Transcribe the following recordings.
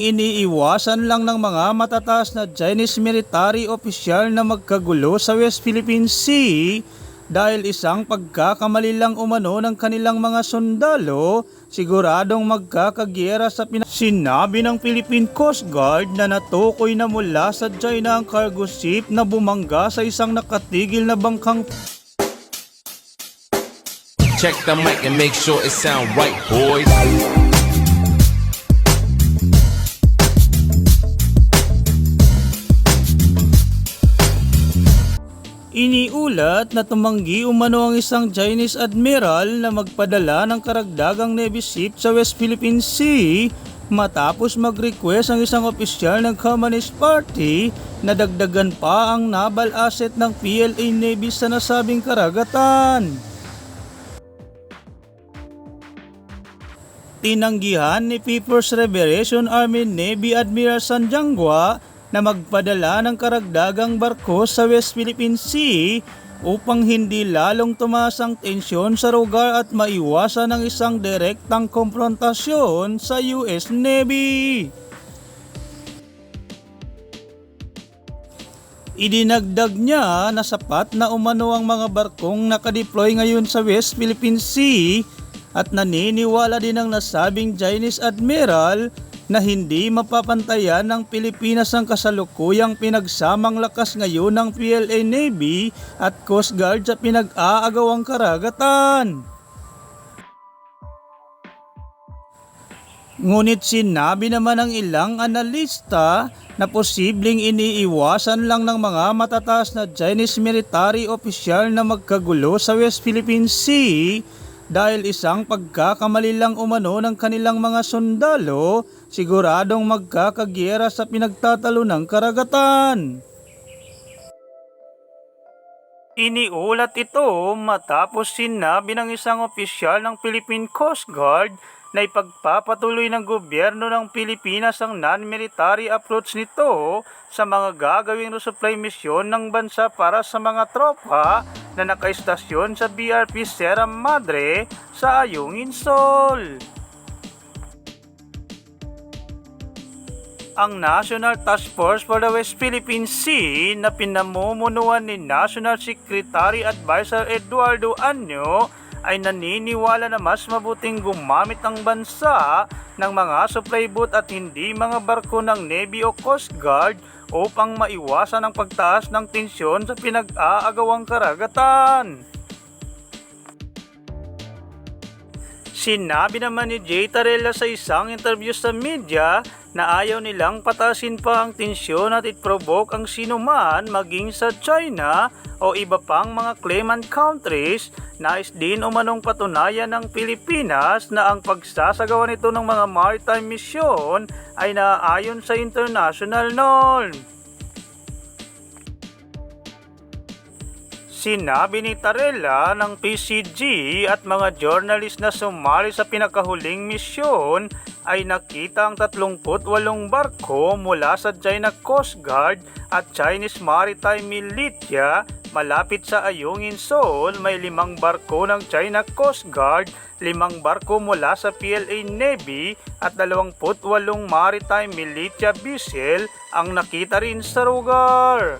Iniiwasan lang ng mga matataas na Chinese military official na magkagulo sa West Philippine Sea dahil isang pagkakamali lang umano ng kanilang mga sundalo, siguradong magkakagyera sa Pinas. Sinabi ng Philippine Coast Guard na natukoy na mula sa China ang cargo ship na bumangga sa isang nakatigil na bangkang Check the mic and make sure it sound right, boys. Iniulat na tumanggi umano ang isang Chinese admiral na magpadala ng karagdagang Navy ship sa West Philippine Sea matapos mag-request ang isang opisyal ng Communist Party na dagdagan pa ang naval asset ng PLA Navy sa nasabing karagatan. Tinanggihan ni People's Liberation Army Navy Admiral Sanjangwa na magpadala ng karagdagang barko sa West Philippine Sea upang hindi lalong tumaas ang tensyon sa lugar at maiwasan ang isang direktang konfrontasyon sa US Navy. Idinagdag niya na sapat na umano ang mga barkong nakadeploy ngayon sa West Philippine Sea at naniniwala din ang nasabing Chinese Admiral na hindi mapapantayan ng Pilipinas ang kasalukuyang pinagsamang lakas ngayon ng PLA Navy at Coast Guard sa pinag-aagawang karagatan. Ngunit sinabi naman ng ilang analista na posibleng iniiwasan lang ng mga matataas na Chinese military official na magkagulo sa West Philippine Sea dahil isang pagkakamali lang umano ng kanilang mga sundalo, siguradong magkakagyera sa pinagtatalo ng karagatan. Iniulat ito matapos sinabi ng isang opisyal ng Philippine Coast Guard na ipagpapatuloy ng gobyerno ng Pilipinas ang non-military approach nito sa mga gagawing resupply mission ng bansa para sa mga tropa na nakaistasyon sa BRP Sierra Madre sa Ayungin Sol. Ang National Task Force for the West Philippine Sea na pinamumunuan ni National Secretary Advisor Eduardo Anyo ay naniniwala na mas mabuting gumamit ang bansa ng mga supply boat at hindi mga barko ng Navy o Coast Guard upang maiwasan ang pagtaas ng tensyon sa pinag-aagawang karagatan. Sinabi naman ni Jay Tarella sa isang interview sa media na ayaw nilang patasin pa ang tensyon at it-provoke ang sinuman maging sa China o iba pang mga claimant countries nais din umanong patunayan ng Pilipinas na ang pagsasagawa nito ng mga maritime mission ay naayon sa international norm. Sinabi ni Tarella ng PCG at mga journalist na sumali sa pinakahuling misyon ay nakita ang 38 barko mula sa China Coast Guard at Chinese Maritime Militia malapit sa Ayungin Seoul may limang barko ng China Coast Guard, limang barko mula sa PLA Navy at 28 Maritime Militia vessel ang nakita rin sa lugar.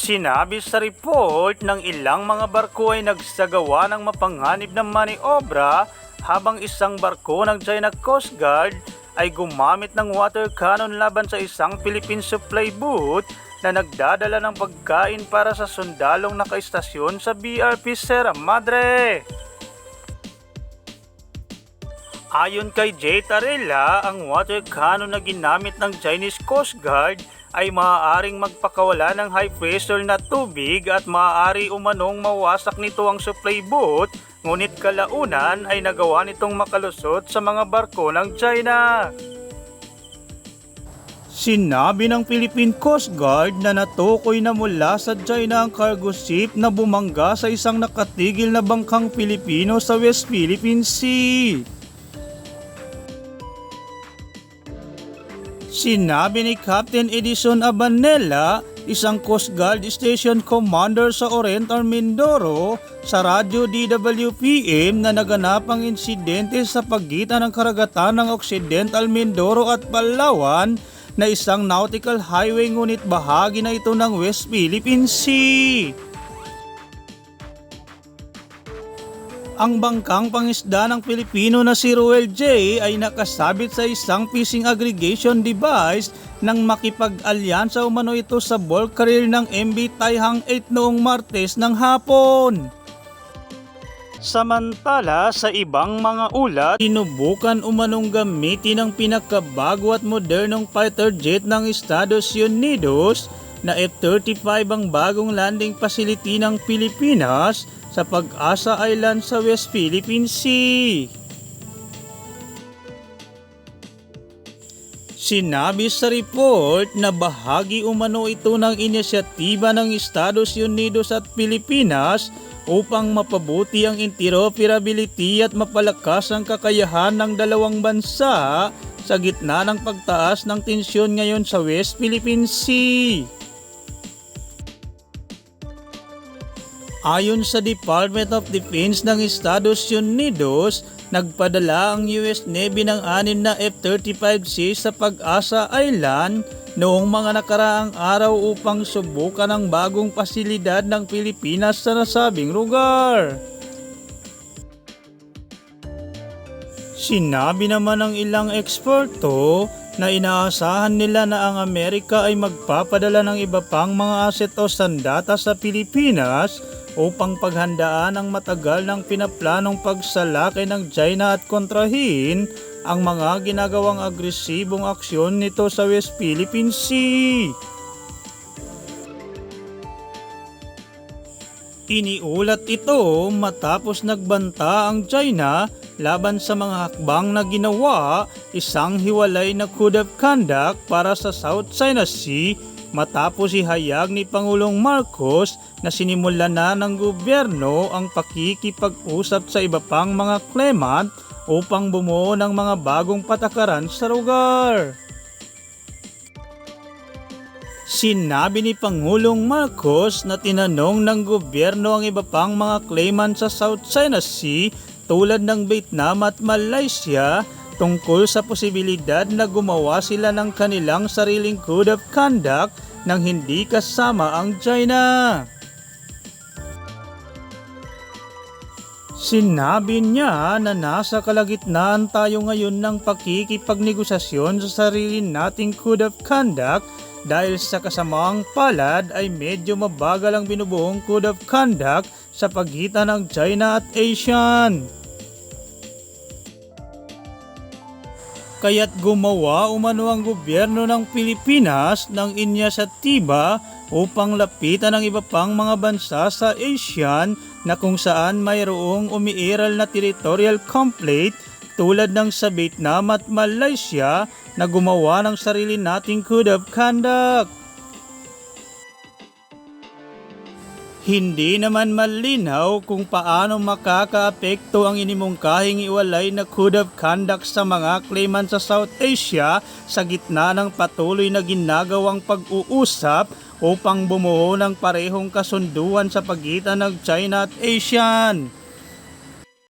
Sinabi sa report ng ilang mga barko ay nagsagawa ng mapanganib na maniobra habang isang barko ng China Coast Guard ay gumamit ng water cannon laban sa isang Philippine supply boat na nagdadala ng pagkain para sa sundalong nakaistasyon sa BRP Sierra Madre. Ayon kay Jay Tarella, ang water cannon na ginamit ng Chinese Coast Guard ay maaaring magpakawala ng high pressure na tubig at maaari umanong mawasak nito ang supply boat ngunit kalaunan ay nagawa nitong makalusot sa mga barko ng China. Sinabi ng Philippine Coast Guard na natukoy na mula sa China ang cargo ship na bumangga sa isang nakatigil na bangkang Pilipino sa West Philippine Sea. Sinabi ni Captain Edison Abanella isang Coast Guard Station Commander sa Oriental Mindoro sa Radyo DWPM na naganap ang insidente sa pagitan ng karagatan ng Occidental Mindoro at Palawan na isang nautical highway ngunit bahagi na ito ng West Philippine Sea. Ang bangkang pangisda ng Pilipino na si Ruel J ay nakasabit sa isang fishing aggregation device nang makipag-alyansa umano ito sa carrier ng MB Taihang 8 noong Martes ng hapon. Samantala sa ibang mga ulat, sinubukan umanong gamitin ang pinakabago at modernong fighter jet ng Estados Unidos na F-35 ang bagong landing facility ng Pilipinas sa Pag-asa Island sa West Philippine Sea. Sinabi sa report na bahagi umano ito ng inisyatiba ng Estados Unidos at Pilipinas upang mapabuti ang interoperability at mapalakas ang kakayahan ng dalawang bansa sa gitna ng pagtaas ng tensyon ngayon sa West Philippine Sea. Ayon sa Department of Defense ng Estados Unidos, nagpadala ang US Navy ng anim na F-35C sa Pag-asa Island noong mga nakaraang araw upang subukan ang bagong pasilidad ng Pilipinas sa nasabing lugar. Sinabi naman ng ilang eksperto na inaasahan nila na ang Amerika ay magpapadala ng iba pang mga asset o sandata sa Pilipinas upang paghandaan ang matagal ng pinaplanong pagsalakay ng China at kontrahin ang mga ginagawang agresibong aksyon nito sa West Philippine Sea. Iniulat ito matapos nagbanta ang China laban sa mga hakbang na ginawa isang hiwalay na code of conduct para sa South China Sea matapos ihayag ni Pangulong Marcos na sinimulan na ng gobyerno ang pakikipag-usap sa iba pang mga claimant upang bumuo ng mga bagong patakaran sa lugar. Sinabi ni Pangulong Marcos na tinanong ng gobyerno ang iba pang mga claimant sa South China Sea tulad ng Vietnam at Malaysia tungkol sa posibilidad na gumawa sila ng kanilang sariling code of conduct nang hindi kasama ang China. Sinabi niya na nasa kalagitnaan tayo ngayon ng pakikipagnegosasyon sa sarili nating code of conduct dahil sa kasamaang palad ay medyo mabagal ang binubuong code of conduct sa pagitan ng China at ASEAN. Kaya't gumawa umano ang gobyerno ng Pilipinas ng inyasatiba upang lapitan ang iba pang mga bansa sa ASEAN na kung saan mayroong umiiral na territorial conflict tulad ng sa Vietnam at Malaysia na gumawa ng sarili nating code of conduct. Hindi naman malinaw kung paano makakaapekto ang inimungkahing iwalay na code of conduct sa mga claimant sa South Asia sa gitna ng patuloy na ginagawang pag-uusap upang bumuo ng parehong kasunduan sa pagitan ng China at ASEAN.